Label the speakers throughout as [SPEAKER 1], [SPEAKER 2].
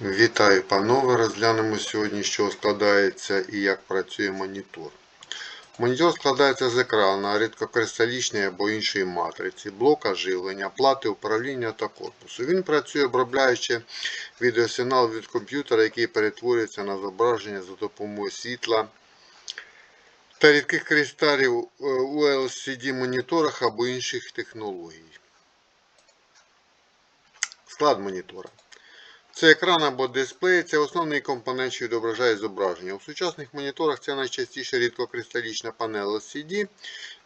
[SPEAKER 1] Вітаю, панове! Розглянемо сьогодні, чого складається і як працює монітор. Монітор складається з екрана, рідкокристалічної або іншої матриці, блока живлення, плати управління та корпусу. Він працює обробляючи відеосигнал від комп'ютера, який перетворюється на зображення за допомогою світла та рідких кристалів е, у LCD моніторах або інших технологій. Склад монітора. Це екран або дисплей, це основний компонент, що відображає зображення. У сучасних моніторах це найчастіше рідкокристалічна панель LCD,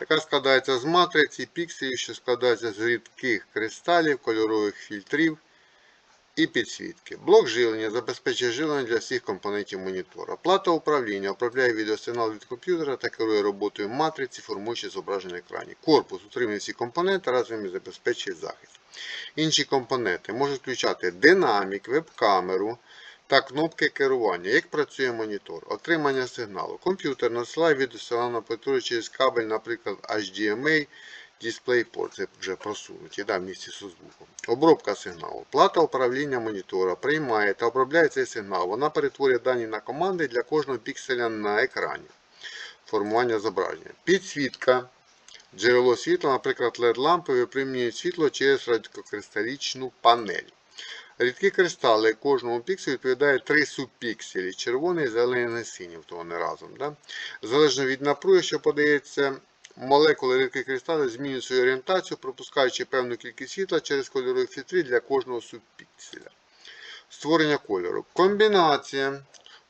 [SPEAKER 1] яка складається з матриці, пікселів, що складаються з рідких кристалів, кольорових фільтрів і підсвітки. Блок живлення забезпечує живлення для всіх компонентів монітора. Плата управління управляє відеосигнал від комп'ютера та керує роботою матриці, формуючи зображення на екрані. Корпус утримує всі компоненти, разом і забезпечує захист. Інші компоненти можуть включати динамік, веб-камеру та кнопки керування. Як працює монітор? Отримання сигналу. Комп'ютер надсилає відеосигнал на повторю через кабель, наприклад, HDMI, DisplayPort, це вже просунуті да, в місці з звуком. Обробка сигналу. Плата управління монітора приймає та обробляє цей сигнал. Вона перетворює дані на команди для кожного пікселя на екрані. Формування зображення. Підсвітка. Джерело світла, наприклад, LED-лампи випромінюють світло через радикокристалічну панель. Рідкі кристали кожному пікселю відповідає три субпікселі червоний, зелений синій, то вони разом. Да? Залежно від напруги, що подається, молекули рідких кристалів змінюють свою орієнтацію, пропускаючи певну кількість світла через кольорові фільтри для кожного субпікселя. Створення кольору. Комбінація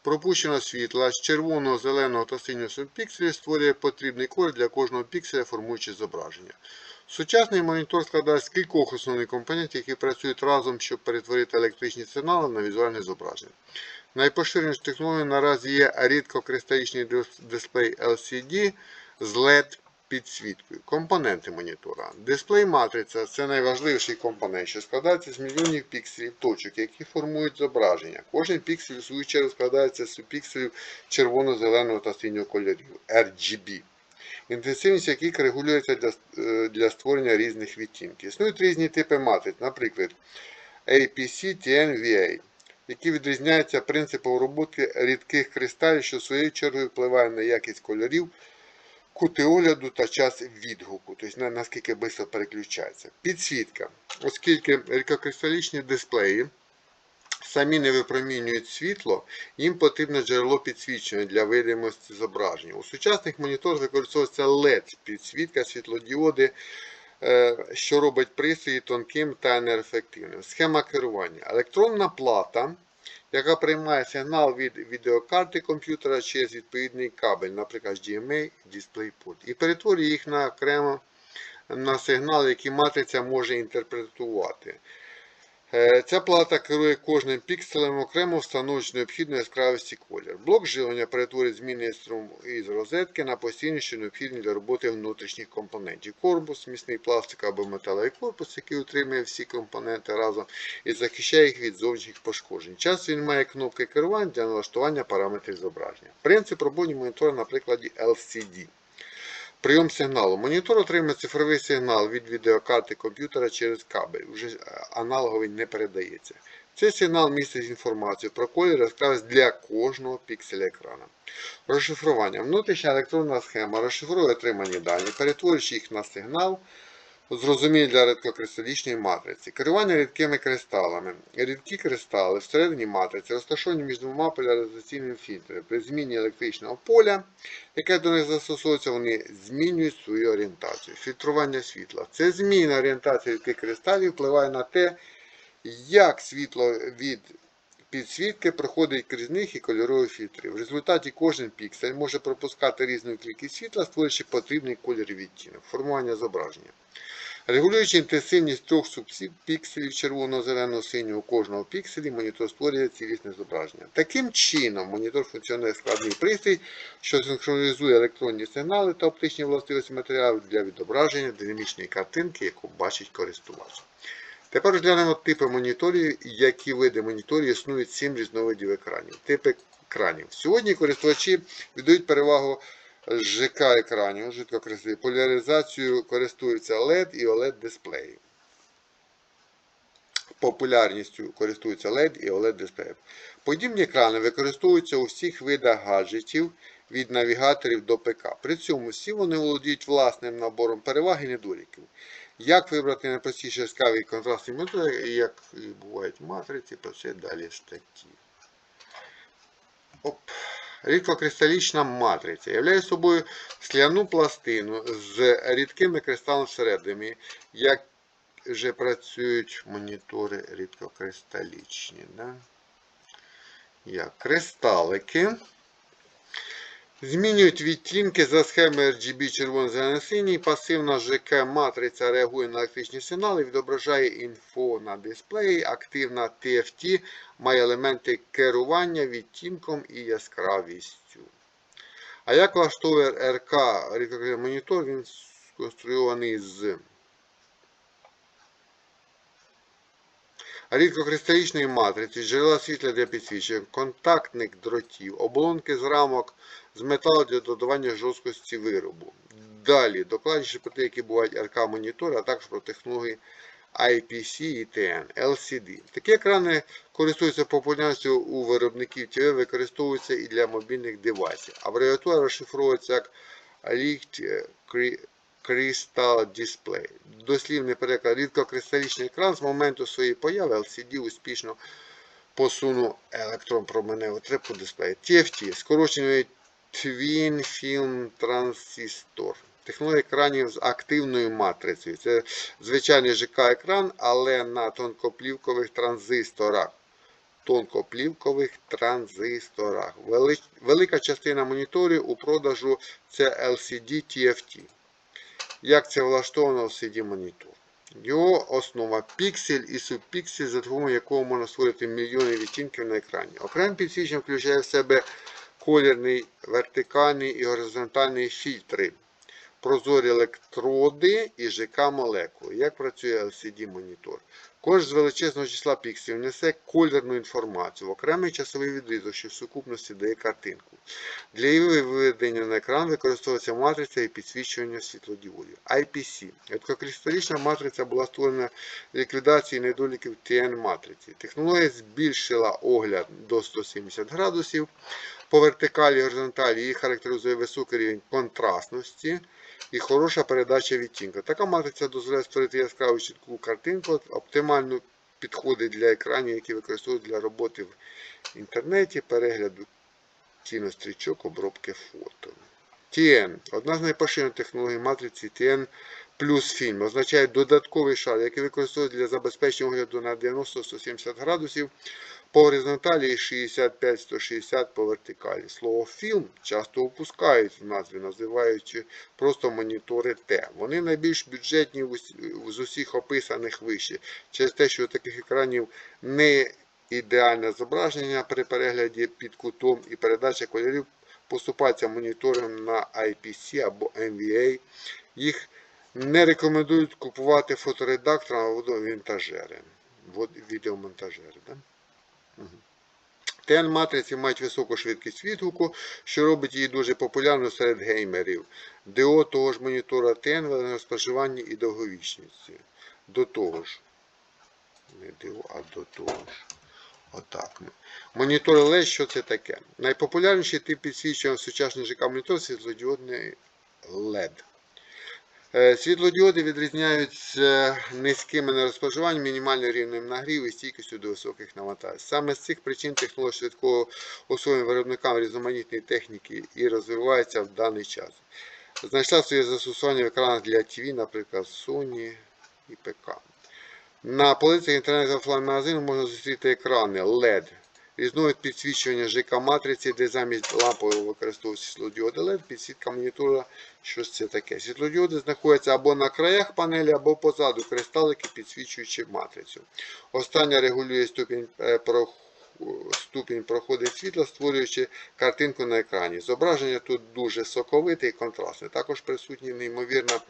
[SPEAKER 1] пропущеного світла з червоного, зеленого та синього субпікселів створює потрібний колір для кожного пікселя, формуючи зображення. Сучасний монітор складає з кількох основних компонентів, які працюють разом, щоб перетворити електричні сигнали на візуальне зображення. Найпоширенішою технологією наразі є рідкокристалічний дисплей LCD з LED підсвіткою. Компоненти монітора. Дисплей матриця це найважливіший компонент, що складається з мільйонів пікселів точок, які формують зображення. Кожен піксель у свою чергу складається з субпікселів червоно-зеленого та синього кольорів RGB. Інтенсивність яких регулюється для, е, для створення різних відтінків. Існують різні типи матриць, наприклад, APC, TN, VA, які відрізняються принципом роботи рідких кристалів, що своєю чергою впливає на якість кольорів, кути огляду та час відгуку, тобто наскільки швидко переключається. Підсвітка. Оскільки рідкокристалічні дисплеї самі не випромінюють світло, їм потрібне джерело підсвічення для видимості зображення. У сучасних моніторах використовується LED підсвітка світлодіоди, е, що робить пристрої тонким та енергоефективним. Схема керування. Електронна плата, яка приймає сигнал від відеокарти комп'ютера через відповідний кабель, наприклад, HDMI, DisplayPort, і перетворює їх на окремо на сигнал, який матриця може інтерпретувати. Е, Ця плата керує кожним пікселем окремо встановлюючи необхідну яскравості колір. Блок живлення перетворює змінний струм із розетки на постійні, що необхідні для роботи внутрішніх компонентів. Корпус, міцний пластик або металевий корпус, який утримує всі компоненти разом і захищає їх від зовнішніх пошкоджень. Часто він має кнопки керування для налаштування параметрів зображення. Принцип роботи монітора на прикладі LCD. Прийом сигналу. Монітор отримує цифровий сигнал від відеокарти комп'ютера через кабель. Вже аналоговий не передається. Цей сигнал містить інформацію про колір яскравість для кожного пікселя екрану. Розшифрування. Внутрішня електронна схема розшифрує отримані дані, перетворюючи їх на сигнал, зрозумілий для рідкокристалічної матриці. Керування рідкими кристалами. Рідкі кристали всередині матриці розташовані між двома поляризаційними фільтрами. При зміні електричного поля, яке до них застосовується, вони змінюють свою орієнтацію. Фільтрування світла. Це зміна орієнтації рідких кристалів впливає на те, як світло від підсвітки проходить крізь них і кольорові фільтри. В результаті кожен піксель може пропускати різну кількість світла, створюючи потрібний колір відтінок. Формування зображення. Регулюючи інтенсивність трьох субпікселів червоного, зеленого, синього кожного пікселі, монітор створює цілісне зображення. Таким чином, монітор функціонує складний пристрій, що синхронізує електронні сигнали та оптичні властивості матеріалів для відображення динамічної картинки, яку бачить користувач. Тепер розглянемо типи моніторів, які види моніторів існують 7 різновидів екранів. Типи екранів. Сьогодні користувачі віддають перевагу ЖК екранів, жидкокресливі. Поляризацією користуються LED і OLED дисплеї. популярністю користуються LED і OLED дисплеїв. Подібні екрани використовуються у всіх видах гаджетів від навігаторів до ПК. При цьому всі вони володіють власним набором переваг і недоліків. Як вибрати найпростіші яскраві контрастні методи, як і бувають матриці, про це далі в статті. Оп. Рідкокристалічна матриця являє собою скляну пластину з рідкими кристалами всередині, як вже працюють монітори рідкокристалічні. Да? Як кристалики. Змінюють відтінки за схемою RGB червоно-зелено-синій. Пасивна ЖК матриця реагує на електричні сигнали, відображає інфо на дисплеї. Активна TFT має елементи керування відтінком і яскравістю. А як влаштовує РК монітор, він сконструйований з рідкокристалічної матриці, джерела світла для підсвічення, контактних дротів, оболонки з рамок з металу для додавання жорсткості виробу. Далі докладніше про те, які бувають РК-монітори, а також про технології IPC і TN, LCD. Такі екрани користуються популярністю у виробників ТВ, використовуються і для мобільних девайсів. Абревіатура розшифровується як Licht Crystal Display. Дослівний переклад рідкокристалічний екран з моменту своєї появи LCD успішно посунув електрон електронпроменеву трепку дисплею. TFT скорочений Twin Film Transistor. Технологія екранів з активною матрицею. Це звичайний ЖК-екран, але на тонкоплівкових транзисторах. Тонкоплівкових транзисторах. Вели- Велика частина моніторів у продажу це LCD TFT. Як це влаштовано в cd монітор? Його основа піксель і субпіксель, за допомогою якого можна створити мільйони відтінків на екрані. Окремим підсвіченням включає в себе колірний, вертикальний і горизонтальний фільтри, прозорі електроди і ЖК-молекули. Як працює LCD-монітор? Кожен з величезного числа пікселів несе колірну інформацію в окремий часовий відрізок, що в сукупності дає картинку. Для її виведення на екран використовується матриця і підсвічування світлодіодів. IPC. Рідкокристалічна матриця була створена для ліквідації недоліків TN-матриці. Технологія збільшила огляд до 170 градусів. По вертикалі і горизонталі її характеризує високий рівень контрастності і хороша передача відтінку. Така матриця дозволяє створити яскраву чітку картинку, оптимально підходить для екранів, які використовують для роботи в інтернеті, перегляду кінострічок, обробки фото. TN. Одна з найпоширених технологій матриці TN плюс фільм означає додатковий шар, який використовують для забезпечення огляду на 90-170 градусів по горизонталі і 65-160 по вертикалі. Слово фільм часто опускають в назві, називаючи просто монітори Т. Вони найбільш бюджетні з усіх описаних вище, через те, що у таких екранів не ідеальне зображення при перегляді під кутом і передача кольорів поступається монітором на IPC або MVA. Їх не рекомендують купувати фоторедакторам або відеомонтажери. Да? TN-матриці мають високу швидкість відгуку, що робить її дуже популярною серед геймерів. ДО того ж монітора TN на споживанні і довговічності. До того ж, не ДО, а до того ж. Отак. Монітор LED, що це таке? Найпопулярніший тип підсвічування сучасних ЖК монітор світлодіодний LED. Е, Світлодіоди відрізняються низьким енергоспоживанням, мінімальним рівнем нагріву і стійкістю до високих навантажень. Саме з цих причин технологія швидкого освоєння виробникам різноманітної техніки і розвивається в даний час. Знайшла своє застосування в екранах для ТВ, наприклад, Sony і ПК. На полицях інтернет офлайн магазину можна зустріти екрани LED. Різновид підсвічування ЖК-матриці, де замість лампового використовується світлодіоди LED, підсвітка монітора. Що це таке? Світлодіоди знаходяться або на краях панелі, або позаду кристалики, підсвічуючи матрицю. Остання регулює ступінь, е, прох- ступінь проходу світла, створюючи картинку на екрані. Зображення тут дуже соковите і контрастне. Також присутня неймовірна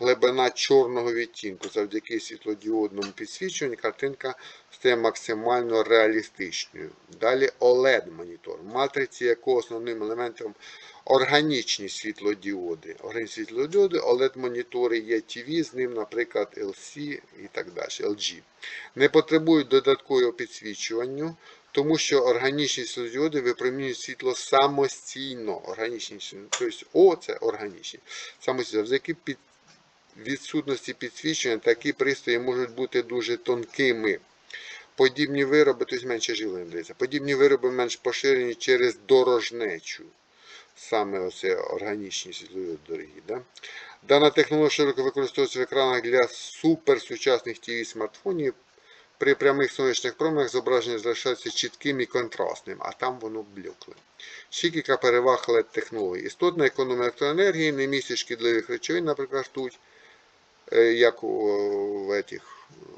[SPEAKER 1] глибина чорного відтінку. Завдяки світлодіодному підсвічуванню картинка стає максимально реалістичною. Далі OLED монітор, матриці якого основним елементом органічні світлодіоди. Органічні світлодіоди, OLED-монітори є TV, з ним, наприклад, LC і так далі, LG. Не потребують додаткового підсвічування, тому що органічні світлодіоди випромінюють світло самостійно. Органічні, тобто О це органічні. Самостійно. Завдяки під відсутності підсвічення такі пристрої можуть бути дуже тонкими. Подібні вироби, тобто менше живлення дається. Подібні вироби менш поширені через дорожнечу. Саме оце органічні світлові дорогі. Да? Дана технологія широко використовується в екранах для суперсучасних ТВ смартфонів. При прямих сонячних променях зображення залишається чітким і контрастним, а там воно блекле. Ще кілька переваг LED технологій. Істотна економія електроенергії, не містить шкідливих речовин, наприклад, ртуть, е, як у, в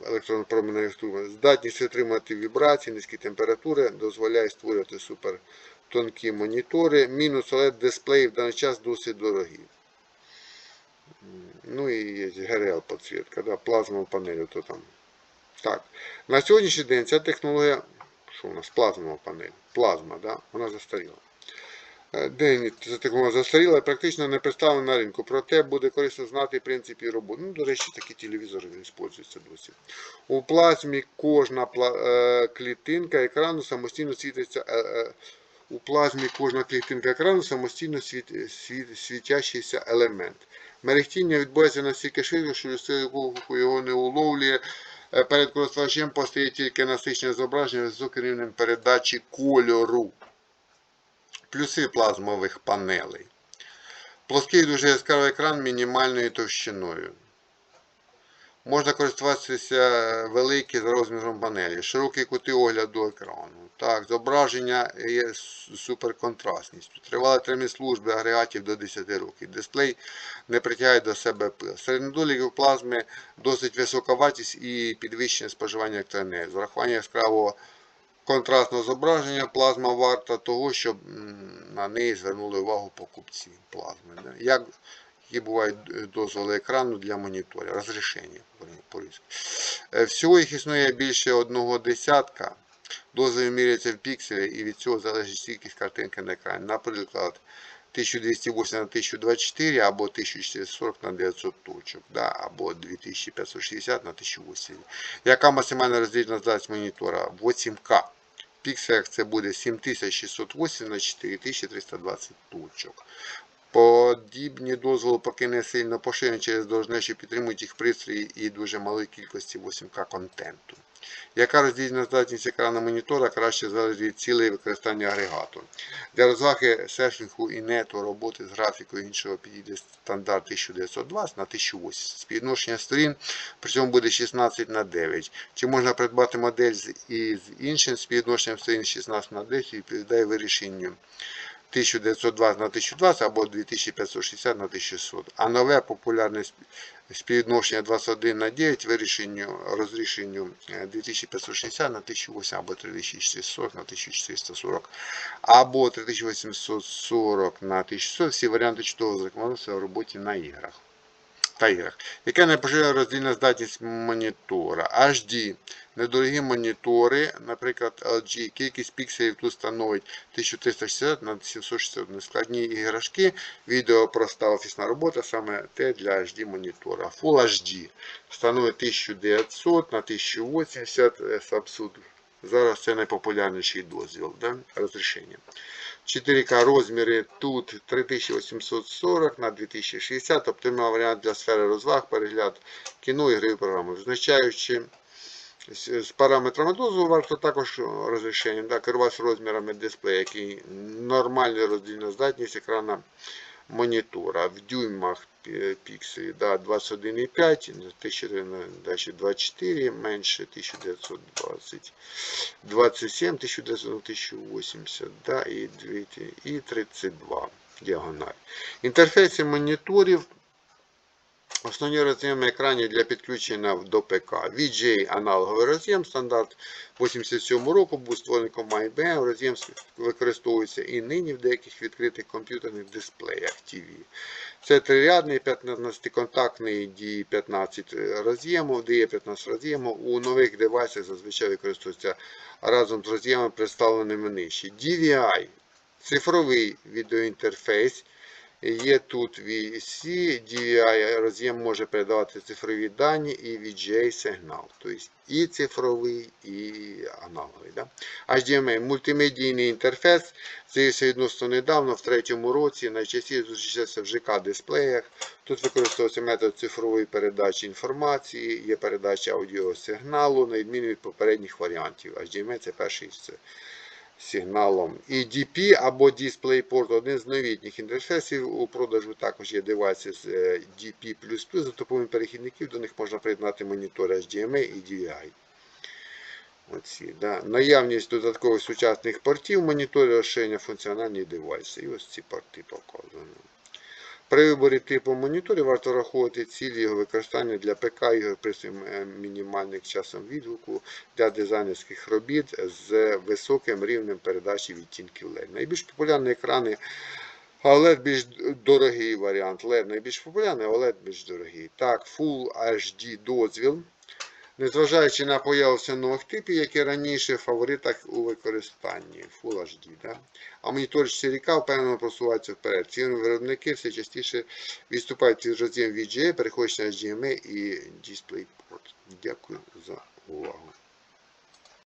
[SPEAKER 1] електронно-променевих трубах. Здатність витримати вібрації, низькі температури, дозволяє створювати супертонкі монітори. Мінус LED дисплеї в даний час досить дорогі. Ну і є ГРЛ підсвітка, да, плазмова панель, то там. Так. На сьогоднішній день ця технологія, що у нас плазмова панель, плазма, да, вона застаріла. Е, День ця технологія застаріла і практично не представлена на ринку. Проте буде корисно знати принцип роботи. Ну, до речі, такі телевізори використовуються досі. У плазмі кожна е, клітинка екрану самостійно світиться. е, у плазмі кожна клітинка екрану самостійно світ, світ, світящийся елемент. Мерехтіння відбувається настільки швидко, що його не уловлює. Е, Перед користувачем постає тільки насичне зображення з рівнем передачі кольору. Плюси плазмових панелей. Плоский дуже яскравий екран мінімальною товщиною. Можна користуватися великі за розміром панелі, широкі кути огляду екрану. Так, зображення є з суперконтрастністю. Тривале термін служби агрегатів до 10 років. Дисплей не притягає до себе пил. Серед недоліків плазми досить висока вартість і підвищене споживання електроенергії. З урахуванням яскравого контрастного зображення плазма варта того, щоб на неї звернули увагу покупці плазми. Як які бувають е, дозволи екрану для моніторів, розрішення по-різки. Е, Всього їх існує більше одного десятка. Дозволи міряються в пікселі і від цього залежить стійкість картинки на екрані. Наприклад, 1280 на 1024 або 1440 на 900 точок, да, або 2560 на 1080. Яка максимальна роздільна здатність монітора? 8К. В пікселях це буде 7608 на 4320 точок. Подібні дозволи поки не сильно поширені через дорожне, що підтримують їх пристрої і дуже малої кількості 8К контенту. Яка роздільна здатність екрану монітора краще залежить від цілей використання агрегату. Для розваги серфінгу і нету роботи з графікою іншого підійде стандарт 1920 на 1080. Співвідношення сторін при цьому буде 16 на 9. Чи можна придбати модель із іншим співвідношенням сторін 16 на 10 відповідає вирішенню 1920 на 1020 або 2560 на 1600. А нове популярне спів- співвідношення 21 на 9 вирішенню розрішенню е, 2560 на 1800 або 3600 на 1440 або 3840 на 1600. Всі варіанти чудово зарекомендуються в роботі на іграх. Та іграх. Яка найпоширена роздільна здатність монітора? HD. Недорогі монітори, наприклад, LG, кількість пікселів тут становить 1360 на 760 нескладні іграшки. Відео проста офісна робота, саме те для HD монітора. Full HD становить 1900 на 1080 е, Samsung. Зараз це найпопулярніший дозвіл да? розрішення. 4К розміри тут 3840 на 2060, оптимальний варіант для сфери розваг, перегляд кіно, ігри програми. Визначаючи з параметрами дозволу, варто також розрішення, да, керуватися розмірами дисплея, який нормальна роздільна здатність екрана монітора. В дюймах пі- пікселі да, 21,5, 24, менше 1920, 27, 1900, 1080 да, і, 200, і 32 діагональ. Інтерфейси моніторів Основні роз'єми екранів для підключення до ПК. VGA аналоговий роз'єм, стандарт 87 року був створений компанією IBM. Роз'єм використовується і нині в деяких відкритих комп'ютерних дисплеях TV. Це трирядний 15-контактний D15 роз'ємов, DE15 роз'ємов. У нових девайсах зазвичай використовується разом з роз'ємами, представленими нижче. DVI цифровий відеоінтерфейс. Є тут VC, DVI роз'єм може передавати цифрові дані і VGA сигнал. Тобто і цифровий, і аналоговий. Да? HDMI мультимедійний інтерфейс. З'явився відносно недавно, в третьому році, найчастіше зустрічається в ЖК-дисплеях. Тут використовується метод цифрової передачі інформації, є передача аудіосигналу, на відміну від попередніх варіантів. HDMI це перший з сигналом. І DP або DisplayPort один з новітніх інтерфейсів. У продажу також є девайси з е, DP++. За допомогою перехідників до них можна приєднати монітори HDMI і DVI. Оці, да. Наявність додаткових сучасних портів, монітори розширення функціональні девайси. І ось ці порти показані. При виборі типу моніторів варто враховувати цілі його використання для ПК ігор е, мінімальним часом відгуку для дизайнерських робіт з високим рівнем передачі відтінків LED. Найбільш популярні екрани OLED більш дорогий варіант. LED найбільш популярний, OLED більш дорогий. Так, Full HD дозвіл. Незважаючи на появу нових типів, які раніше в фаворитах у використанні Full HD. Да? А монітори 4К впевнено просувається вперед. Ці виробники все частіше відступають від роз'єм VGA, переходять на HDMI і DisplayPort. Дякую за увагу.